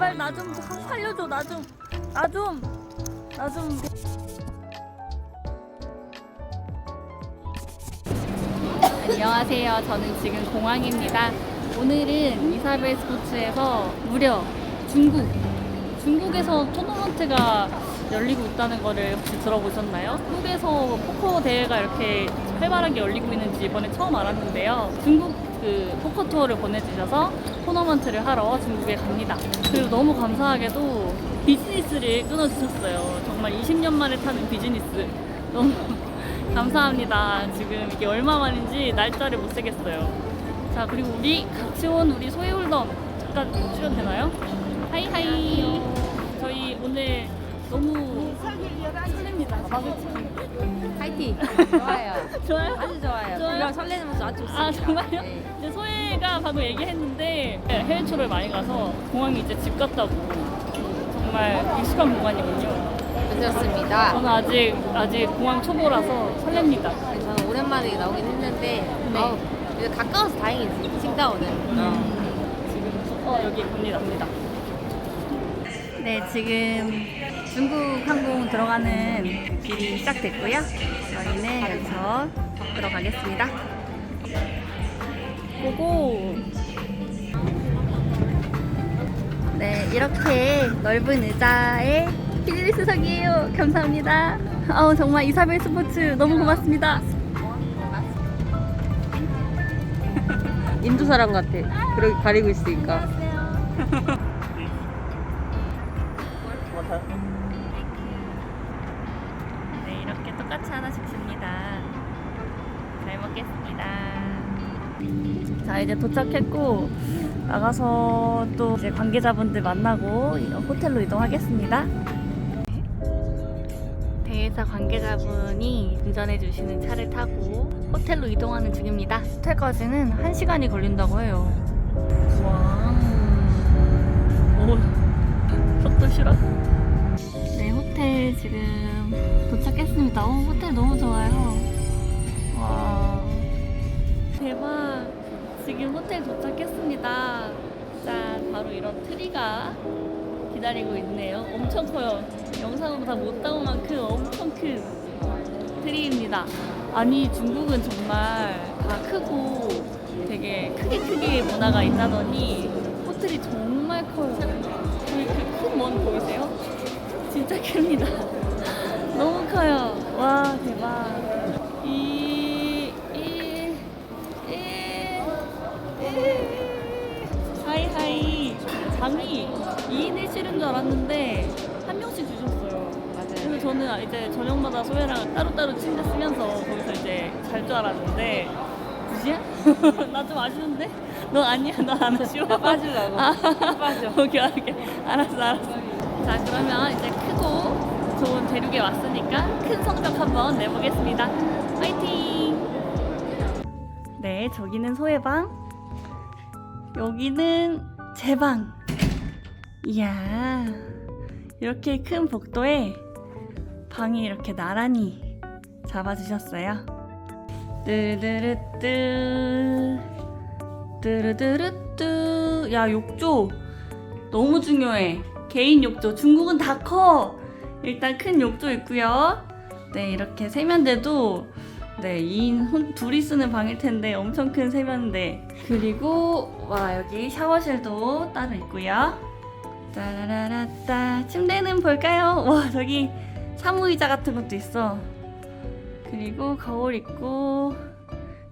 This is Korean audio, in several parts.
제발 나 좀 살려줘 나 좀. 나 좀. 나 좀. 안녕하세요. 저는 지금 공항입니다. 오늘은 이사벨 스포츠에서 무려 중국 중국에서 토너먼트가 열리고 있다는 거를 혹시 들어보셨나요? 한국에서 포커 대회가 이렇게 활발하게 열리고 있는지 이번에 처음 알았는데요. 중국 그 포커 투어를 보내주셔서 토너먼트를 하러 중국에 갑니다. 그리고 너무 감사하게도 비즈니스를 끊어주셨어요. 정말 20년 만에 타는 비즈니스. 너무 감사합니다. 지금 이게 얼마 만인지 날짜를 못 세겠어요. 자, 그리고 우리 같이 온 우리 소희울덤 잠깐 출연되나요? 하이하이. 저희 오늘 너무 설렙니다. 파이팅! 좋아요. 좋아요? 아주 좋아요. 좋아요? 그런 설레는 모습 아주 좋습니다. 아 정말요? 네. 이제 소혜가 방금 얘기했는데 해외 초를 많이 가서 공항이 이제 집 같다고 정말 익숙한 공간이군요. 그렇습니다. 저는 아직 아직 공항 초보라서 설렙니다. 저는 오랜만에 나오긴 했는데 네. 아우, 가까워서 다행이지. 칭다오는. 지금 어 여기 갑니다 갑니다. 네 지금 중국 항공 들어가는 길이 시작됐고요. 저희는 여기서 들어가겠습니다. 고고. 네 이렇게 넓은 의자에 비즈니스석이에요. 감사합니다. 어 정말 이사벨 스포츠 너무 고맙습니다. 인도 사람 같아. 그러게 가리고 있으니까. 똑같이 하나씩 줍니다. 잘 먹겠습니다. 자, 이제 도착했고, 나가서 또 이제 관계자분들 만나고 호텔로 이동하겠습니다. 대회사 관계자분이 운전해주시는 차를 타고 호텔로 이동하는 중입니다. 호텔까지는 1시간이 걸린다고 해요. 와. 오, 속도 싫어. 네, 호텔 지금. 어, 호텔 너무 좋아요. 와. 대박. 지금 호텔 도착했습니다. 짠, 바로 이런 트리가 기다리고 있네요. 엄청 커요. 영상으로 다못 담을 만큼 엄청 큰 트리입니다. 아니, 중국은 정말 다 크고 되게 크게 크게 문화가 있다더니 호텔이 정말 커요. 저기 그큰 먼 보이세요? 진짜 큽니다. 너무 커요. 와, 대박. 이, 이, 이, 이. 하이 하이. 장이 2인 1실인 줄 알았는데, 한 명씩 주셨어요. 그래서 맞아요. 저는 이제 저녁마다 소혜랑 따로따로 침대 쓰면서 거기서 이제 잘 줄 알았는데, 굳이야? 나 좀 아쉬운데? 너 아니야? 너안 아쉬워? 나 빠지려고. 아, 빠져. 오케이, 오케이. 알았어, 알았어. 자, 그러면 이제 크고 좋은 대륙에 왔으니까 큰 성적 한번 내보겠습니다. 화이팅! 네, 저기는 소혜방. 여기는 제 방. 이야, 이렇게 큰 복도에 방이 이렇게 나란히 잡아주셨어요. 뚜르르뚜 뚜르르뚜 야 욕조 너무 중요해 개인 욕조 중국은 다 커 일단 큰 욕조 있고요. 네 이렇게 세면대도 네 2인 혼, 둘이 쓰는 방일 텐데 엄청 큰 세면대. 그리고 와 여기 샤워실도 따로 있고요. 따라라라따. 침대는 볼까요? 와 저기 사무의자 같은 것도 있어. 그리고 거울 있고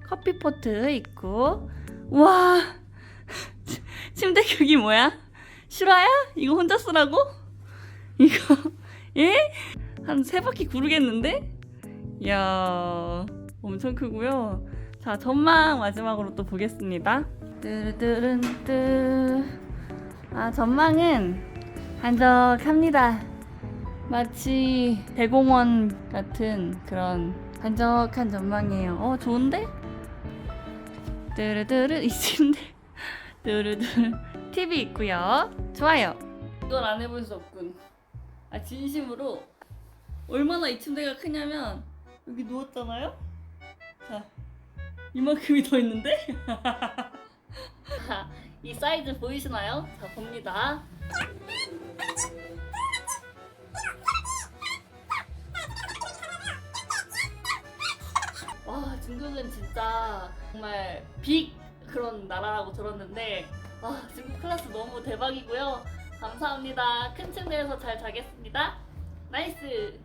커피 포트 있고. 와 침대 격이 뭐야? 실화야? 이거 혼자 쓰라고? 이거 예? 한 세 바퀴 구르겠는데? 이야 엄청 크고요. 자 전망 마지막으로 또 보겠습니다. 뚜르뚜른뚜 아 전망은 한적합니다. 마치 대공원 같은 그런 한적한 전망이에요. 어 좋은데? 뚜르뚜르 이 침대 뚜르뚜르 TV 있고요. 좋아요. 이걸 안 해볼 수 없군. 아 진심으로 얼마나 이 침대가 크냐면 여기 누웠잖아요. 자 이만큼이 더 있는데? 이 사이즈 보이시나요? 자 봅니다. 와 중국은 진짜 정말 빅 그런 나라라고 들었는데 와 중국 클래스 너무 대박이고요 감사합니다 큰 침대에서 잘 자겠습니다 나이스.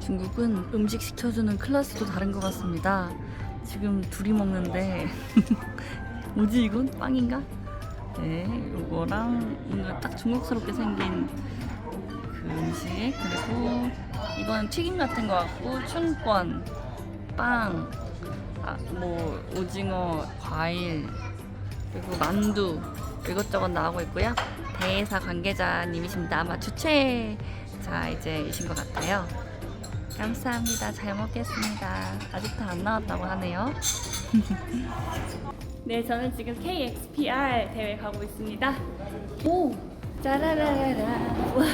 중국은 음식 시켜주는 클래스도 다른 것 같습니다. 지금 둘이 먹는데. 뭐지 이건? 빵인가? 네 요거랑 뭔가 딱 중국스럽게 생긴 그 음식. 그리고 이건 튀김 같은 거 같고 춘권 빵, 아, 뭐 오징어, 과일, 그리고 만두 이것저것 나오고 있고요. 대사 관계자님이십니다. 아마 주최자 이제 이신 것 같아요. 감사합니다. 잘 먹겠습니다. 아직도 안 나왔다고 하네요. 네, 저는 지금 KXPR 대회 가고 있습니다. 오, 짜라라라라. 와,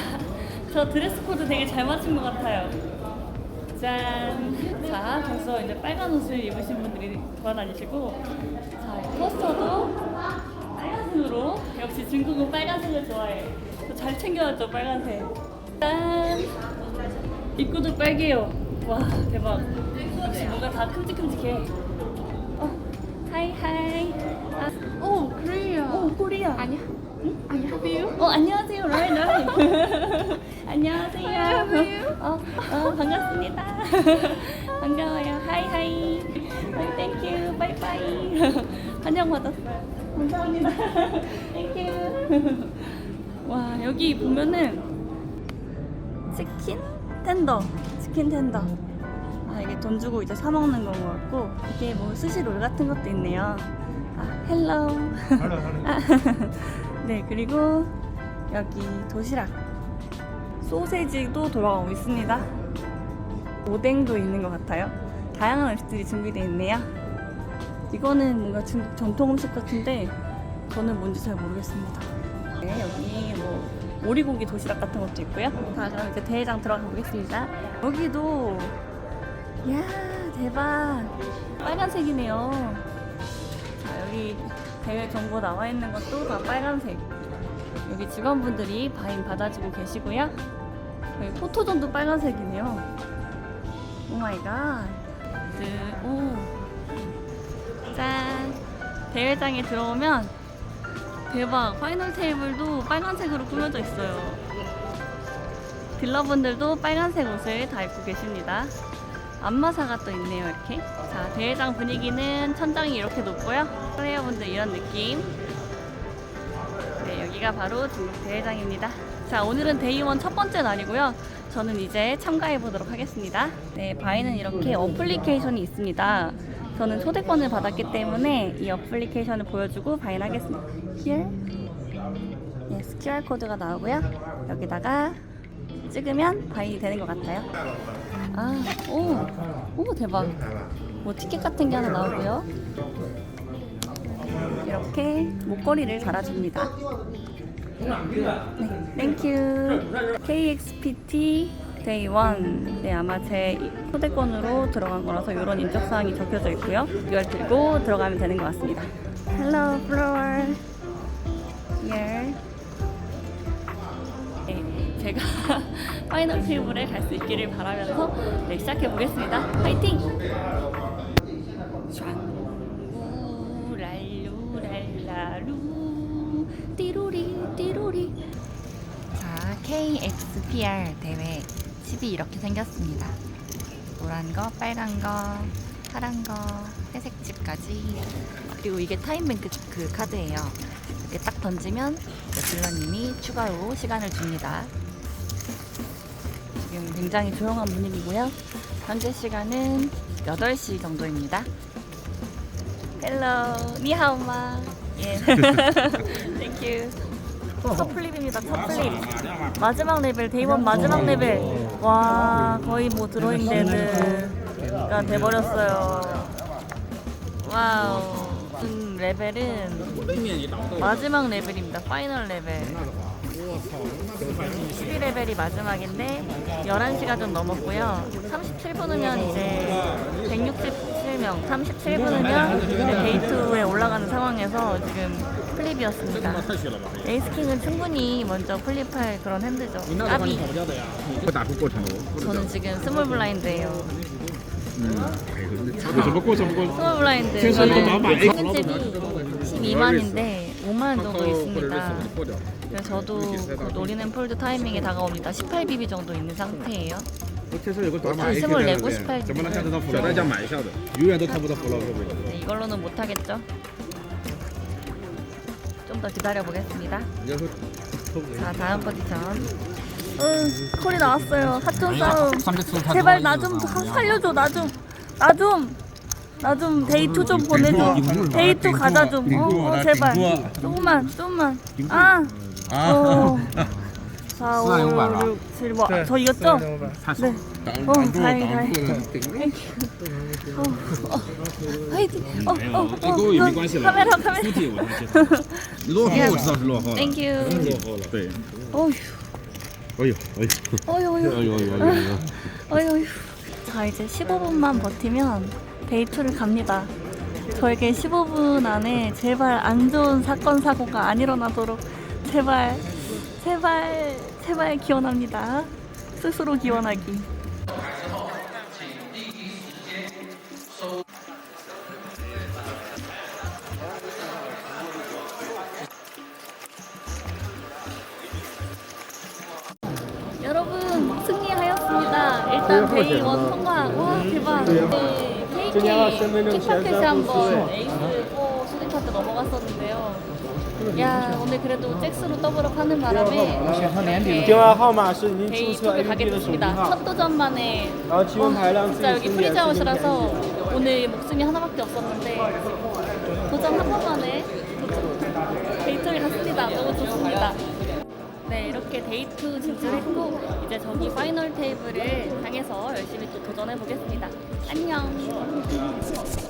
저 드레스 코드 되게 잘 맞춘 것 같아요. 짠! 자, 벌써 이제 빨간 옷을 입으신 분들이 돌아다니시고, 자, 포스터도 빨간색으로, 역시 중국은 빨간색을 좋아해. 저잘 챙겨왔죠, 빨간색. 짠! 입구도 빨개요. 와, 대박. 역시 뭔가 다 큼직큼직해. 어, 하이, 하이. 아, 오, 코리아. 오, 코리아. 아니야. 응? How 어 안녕하세요 라이 라이 안녕하세요 어, 어 반갑습니다 반가워요 하이 하이 하이 땡큐 바이바이 환영 받았어요 감사합니다 땡큐 와 여기 보면은 치킨 텐더 치킨 텐더 아 이게 돈 주고 이제 사 먹는 건 것 같고 이게 뭐 스시롤 같은 것도 있네요 아 헬로우 아, 네, 그리고 여기 도시락. 소세지도 돌아가고 있습니다. 오뎅도 있는 것 같아요. 다양한 음식들이 준비되어 있네요. 이거는 뭔가 중국 전통 음식 같은데 저는 뭔지 잘 모르겠습니다. 네, 여기 뭐 오리고기 도시락 같은 것도 있고요. 자, 그럼 이제 대회장 들어가 보겠습니다. 여기도 야 대박 빨간색이네요. 자, 여기 대회 정보 나와 있는 것도 다 빨간색. 여기 직원분들이 바인 받아주고 계시고요. 여기 포토존도 빨간색이네요. 오 마이 갓. 그, 오. 짠. 대회장에 들어오면 대박. 파이널 테이블도 빨간색으로 꾸며져 있어요. 딜러분들도 빨간색 옷을 다 입고 계십니다. 안마사가 또 있네요 이렇게 자 대회장 분위기는 천장이 이렇게 높고요 플레이어분들 이런 느낌 네 여기가 바로 중국 대회장입니다 자 오늘은 데이원 첫 번째 날이고요 저는 이제 참가해 보도록 하겠습니다 네 바이는 이렇게 어플리케이션이 있습니다 저는 초대권을 받았기 때문에 이 어플리케이션을 보여주고 바인 하겠습니다 Here yes, QR 코드가 나오고요 여기다가 찍으면 바인이 되는 것 같아요 아, 오, 오 대박. 뭐 티켓 같은 게 하나 나오고요. 이렇게 목걸이를 달아줍니다. 네, 땡큐. KXPT 1. 네, 아마 제 초대권으로 들어간 거라서 이런 인적사항이 적혀져 있고요. 이걸 들고 들어가면 되는 것 같습니다. Hello, flower. Here. 네, 제가 파이널 테이블에 갈 수 있기를 바라면서 네, 시작해 보겠습니다. 파이팅! 랄루랄라루 띠로리 띠로리 자, KXPR 대회 칩이 이렇게 생겼습니다. 노란 거, 빨간 거, 파란 거, 회색 칩까지. 그리고 이게 타임뱅크 그 카드예요. 이렇게 딱 던지면 딜러님이 추가로 시간을 줍니다. 지금 굉장히 조용한 분위기고요. 현재 시간은 8시 정도입니다. 헬로, 니하오마. 예. 땡큐. 첫 플립입니다. 첫 플립. 마지막 레벨, 데이원 마지막 레벨. 와, 거의 뭐 드로잉 데드가 돼버렸어요. 와우. 무슨 레벨은 마지막 레벨입니다. 파이널 레벨. 12레벨이 마지막인데 11시가 좀 넘었고요. 37분이면 이제 167명, 37분이면 이제 데이트에 올라가는 상황에서 지금 플립이었습니다. 에이스킹은 충분히 먼저 플립할 그런 핸드죠. 까비. 会打出过程的，我 저는 지금 스몰 블라인드예요. 有什么过程不过？ 스몰 블라인드 최소 저는 이거 나만 X 팬집이 12만인데 5만 원 정도 或者 있습니다. 是破掉， 그래서 저도 곧 노리는 폴드 타이밍이 다가옵니다. 18BB 정도 있는 상태예요. 确实有个短码 스몰 내고18 怎么能看得到小代价买一下的，永远都看不到弗洛会不会？ 네, 이걸로는 못하겠죠. 좀 더 기다려 보겠습니다. 자 다음 포지션. 응, 콜이 나왔어요. 사촌 싸움. 제발 나 좀 살려줘. 나 좀. 나 좀. 나 좀 데이트 좀 보내줘. 데이트 가자 좀. 어, 어 제발. 조금만, 조금만. 아. 아. 어. 4, 5, 6, 7, 뭐. 저 이겼죠? 네. 挡 어, 挡住 다행히, 挡 다행히. 住了，顶住。 어, 어, 화이팅. 어, 어, 这跟我也没关系了 카메라, 카메라. 出体我能接受。落后我知道是落后了， Thank you. 落后了。对， 어휴, 哎呦哎呦 어휴, 哎 어휴. 呦哎呦哎呦！ 어휴, 어휴. 자, 이제 15분만 버티면 데이트를 갑니다. 저에게 15분 안에 제발 안 좋은 사건, 사고가 안 일어나도록 제발, 제발, 제발 기원합니다. 스스로 기원하기. 여러분 승리하였습니다. 일단 데이 원 통과. 와 대박. 네, KK 킥파켓이 한번 에이스 4 수리카트 넘어갔었는데요. 야 오늘 그래도 잭스로 더블업 하는 바람에 电话号码是您 데이 注册 톱을 가게 APP 的手机 됐습니다. 号， 첫 도전만에 然后积分排量自 진짜 己 여기 清点自己 프리자웃이라서 点击。 오늘 목숨이 하나밖에 없었는데 도전 한 번만에 데이트를 갔습니다. 너무 좋습니다. 네 이렇게 데이트 진출했고 이제 저기 파이널 테이블을 향해서 열심히 또 도전해 보겠습니다. 안녕.